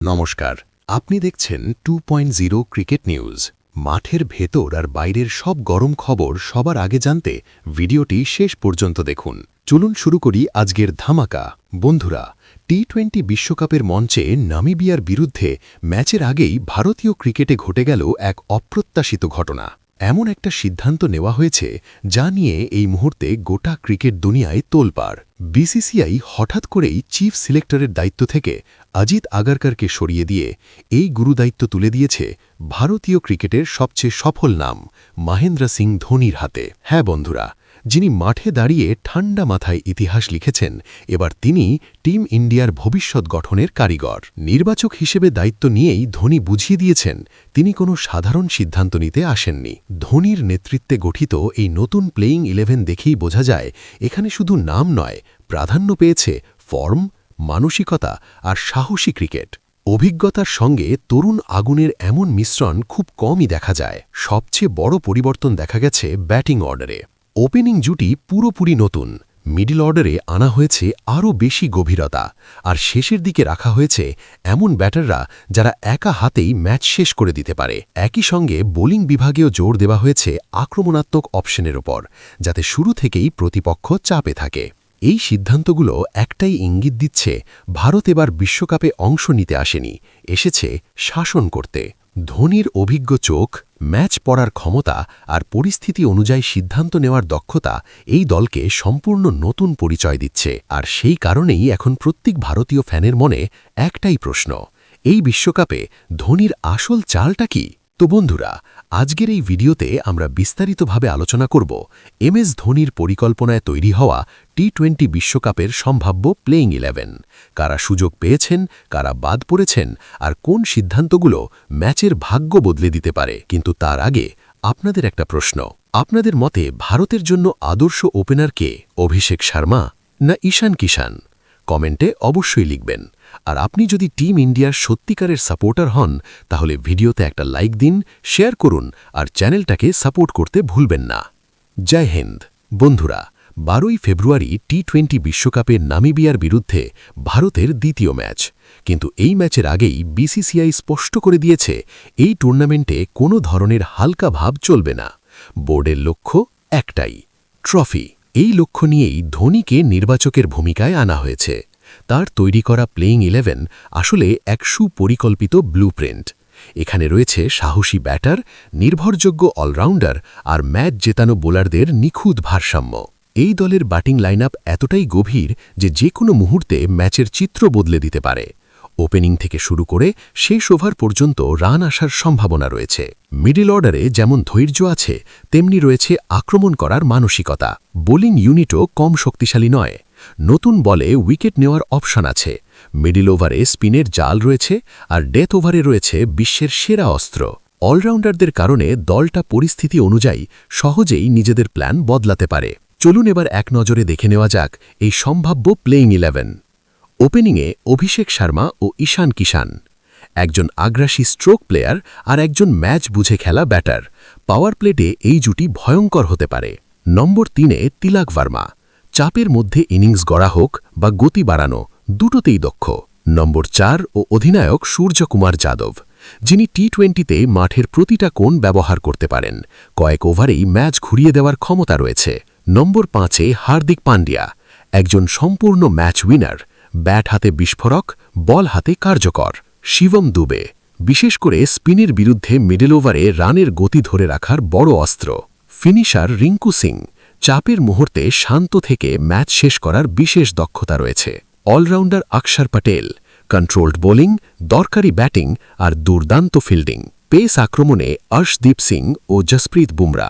নমস্কার। আপনি দেখছেন টু ক্রিকেট নিউজ। মাঠের ভেতর আর বাইরের সব গরম খবর সবার আগে জানতে ভিডিওটি শেষ পর্যন্ত দেখুন। চলুন শুরু করি আজকের ধামাকা। বন্ধুরা, টি টোয়েন্টি বিশ্বকাপের মঞ্চে নামিবিয়ার বিরুদ্ধে ম্যাচের আগেই ভারতীয় ক্রিকেটে ঘটে গেল এক অপ্রত্যাশিত ঘটনা। এমন একটা সিদ্ধান্ত নেওয়া হয়েছে যা নিয়ে এই মুহূর্তে গোটা ক্রিকেট দুনিয়ায় তোলপাড়। বিসিসিআই হঠাৎ করেই চিফ সিলেক্টরের দায়িত্ব থেকে অজিত আগারকারকে সরিয়ে দিয়ে এই গুরুদায়িত্ব তুলে দিয়েছে ভারতীয় ক্রিকেটের সবচেয়ে সফল নাম মাহেন্দ্র সিং ধোনির হাতে। হ্যাঁ বন্ধুরা, যিনি মাঠে দাঁড়িয়ে ঠান্ডা মাথায় ইতিহাস লিখেছেন, এবার তিনি টিম ইন্ডিয়ার ভবিষ্যৎ গঠনের কারিগর। নির্বাচক হিসেবে দায়িত্ব নিয়েই ধোনি বুঝিয়ে দিয়েছেন, তিনি কোনো সাধারণ সিদ্ধান্ত নিতে আসেননি। ধোনির নেতৃত্বে গঠিত এই নতুন প্লেয়িং ইলেভেন দেখেই বোঝা যায়, এখানে শুধু নাম নয় প্রাধান্য পেয়েছে ফর্ম, মানসিকতা আর সাহসী ক্রিকেট। অভিজ্ঞতার সঙ্গে তরুণ আগুনের এমন মিশ্রণ খুব কমই দেখা যায়। সবচেয়ে বড় পরিবর্তন দেখা গেছে ব্যাটিং অর্ডারে। ওপেনিং জুটি পুরোপুরি নতুন। মিডল অর্ডারে আনা হয়েছে আরও বেশি গভীরতা আর শেষের দিকে রাখা হয়েছে এমন ব্যাটাররা যারা একা হাতেই ম্যাচ শেষ করে দিতে পারে। একই সঙ্গে বোলিং বিভাগেও জোর দেওয়া হয়েছে আক্রমণাত্মক অপশনের ওপর যাতে শুরু থেকেই প্রতিপক্ষ চাপে থাকে। এই সিদ্ধান্তগুলো একটাই ইঙ্গিত দিচ্ছে, ভারত এবার বিশ্বকাপে অংশ নিতে আসেনি, এসেছে শাসন করতে। ধোনির অভিজ্ঞ চোখ, ম্যাচ পড়ার ক্ষমতা আর পরিস্থিতি অনুযায়ী সিদ্ধান্ত নেওয়ার দক্ষতা এই দলকে সম্পূর্ণ নতুন পরিচয় দিচ্ছে। আর সেই কারণেই এখন প্রত্যেক ভারতীয় ফ্যানের মনে একটাই প্রশ্ন, এই বিশ্বকাপে ধোনির আসল চালটা কি? তো বন্ধুরা, আজকের এই ভিডিওতে আমরা বিস্তারিতভাবে আলোচনা করব এম এস ধোনির পরিকল্পনায় তৈরি হওয়া টি টোয়েন্টি বিশ্বকাপের সম্ভাব্য প্লেইং ইলেভেন কারা সুযোগ পেয়েছেন, কারা বাদ পড়েছেন, আর কোন সিদ্ধান্তগুলো ম্যাচের ভাগ্য বদলে দিতে পারে? কিন্তু তার আগে আপনাদের একটা প্রশ্ন। আপনাদের মতে ভারতের জন্য আদর্শ ওপেনার কে? অভিষেক শর্মা না ঈশান কিষান কমেন্টে অবশ্যই লিখবেন। আর আপনি যদি টিম ইন্ডিয়ার সত্যিকারের সাপোর্টার হন, তাহলে ভিডিওতে একটা লাইক দিন শেয়ার করুন, আর চ্যানেলটাকে সাপোর্ট করতে ভুলবেন না। জয় হিন্দ। বন্ধুরা, বারোই ফেব্রুয়ারি টি টোয়েন্টি বিশ্বকাপের নামিবিয়ার বিরুদ্ধে ভারতের দ্বিতীয় ম্যাচ। কিন্তু এই ম্যাচের আগেই বিসিসিআই স্পষ্ট করে দিয়েছে, এই টুর্নামেন্টে কোনো ধরনের হালকা ভাব চলবে না। বোর্ডের লক্ষ্য একটাই ট্রফি এই লক্ষ্য নিয়েই ধোনিকে নির্বাচকের ভূমিকায় আনা হয়েছে। তার তৈরি করা প্লেইং ইলেভেন আসলে এক সুপরিকল্পিত ব্লু এখানে রয়েছে সাহসী ব্যাটার নির্ভরযোগ্য অলরাউন্ডার আর ম্যাচ জেতানো বোলারদের নিখুঁত ভারসাম্য। এই দলের ব্যাটিং লাইনআপ এতটাই গভীর যে যে কোনো মুহূর্তে ম্যাচের চিত্র বদলে দিতে পারে। ওপেনিং থেকে শুরু করে শেষ ওভার পর্যন্ত রান আসার সম্ভাবনা রয়েছে। মিডিল অর্ডারে যেমন ধৈর্য আছে, তেমনি রয়েছে আক্রমণ করার মানসিকতা। বোলিং ইউনিটও কম শক্তিশালী নয়। নতুন বলে উইকেট নেওয়ার অপশন আছে। মিডিল ওভারে স্পিনের জাল রয়েছে আর ডেথ ওভারে রয়েছে বিশ্বের সেরা অস্ত্র। অলরাউন্ডারদের কারণে দলটা পরিস্থিতি অনুযায়ী সহজেই নিজেদের প্ল্যান বদলাতে পারে। চলুন এবার এক নজরে দেখে নেওয়া যাক এই সম্ভাব্য প্লেইং ইলেভেন ওপেনিংয়ে অভিষেক শর্মা ও ঈশান কিষান। একজন আগ্রাসী স্ট্রোক প্লেয়ার আর একজন ম্যাচ বুঝে খেলা ব্যাটার পাওয়ার প্লেটে এই জুটি ভয়ঙ্কর হতে পারে। নম্বর তিনে তিলাক ভার্মা। চাপের মধ্যে ইনিংস গড়া হোক বা গতি বাড়ানো, দুটোতেই দক্ষ। নম্বর চার ও অধিনায়ক সূর্যকুমার যাদব। যিনি টি টোয়েন্টিতে মাঠের প্রতিটা কোণ ব্যবহার করতে পারেন। কয়েক ওভারেই ম্যাচ ঘুরিয়ে দেওয়ার ক্ষমতা রয়েছে। নম্বর পাঁচে হার্দিক পান্ডিয়া। একজন সম্পূর্ণ ম্যাচ উইনার ব্যাট হাতে বিস্ফোরক, বল হাতে কার্যকর। শিবম দুবে, বিশেষ করে স্পিনের বিরুদ্ধে মিডল ওভারে রানের গতি ধরে রাখার বড় অস্ত্র। ফিনিশার রিঙ্কু সিং, চাপের মুহূর্তে শান্ত থেকে ম্যাচ শেষ করার বিশেষ দক্ষতা রয়েছে। Allrounder Axar Patel controlled bowling, দরকারি ব্যাটিং আর দুর্দান্ত ফিল্ডিং। পেস আক্রমণে অর্শদীপ সিং ও জসপ্রীত বুমরা,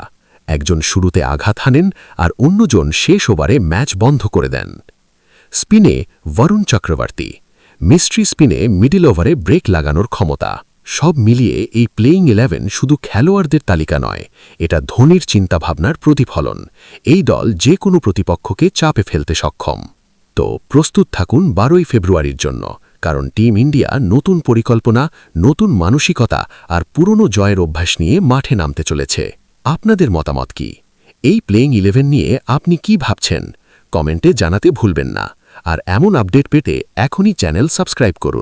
একজন শুরুতে আঘাত হানেন আর অন্যজন শেষ ওভারে ম্যাচ বন্ধ করে দেন। স্পিনে বরুণ চক্রবর্তী মিস্ট্রি স্পিনে মিডিল ওভারে ব্রেক লাগানোর ক্ষমতা। সব মিলিয়ে এই প্লেয়িং ইলেভেন শুধু খেলোয়াড়দের তালিকা নয়, এটা ধোনির চিন্তাভাবনার প্রতিফলন। এই দল যে কোনো প্রতিপক্ষকে চাপে ফেলতে সক্ষম। তো প্রস্তুত থাকুন বারোই ফেব্রুয়ারির জন্য, কারণ টিম ইন্ডিয়া নতুন পরিকল্পনা, নতুন মানসিকতা আর পুরনো জয়ের অভ্যাস নিয়ে মাঠে নামতে চলেছে। আপনাদের মতামত কি? এই প্লেয়িং ইলেভেন নিয়ে আপনি কি ভাবছেন? কমেন্টে জানাতে ভুলবেন না। আর এমন আপডেট পেতে এখনই চ্যানেল সাবস্ক্রাইব করুন।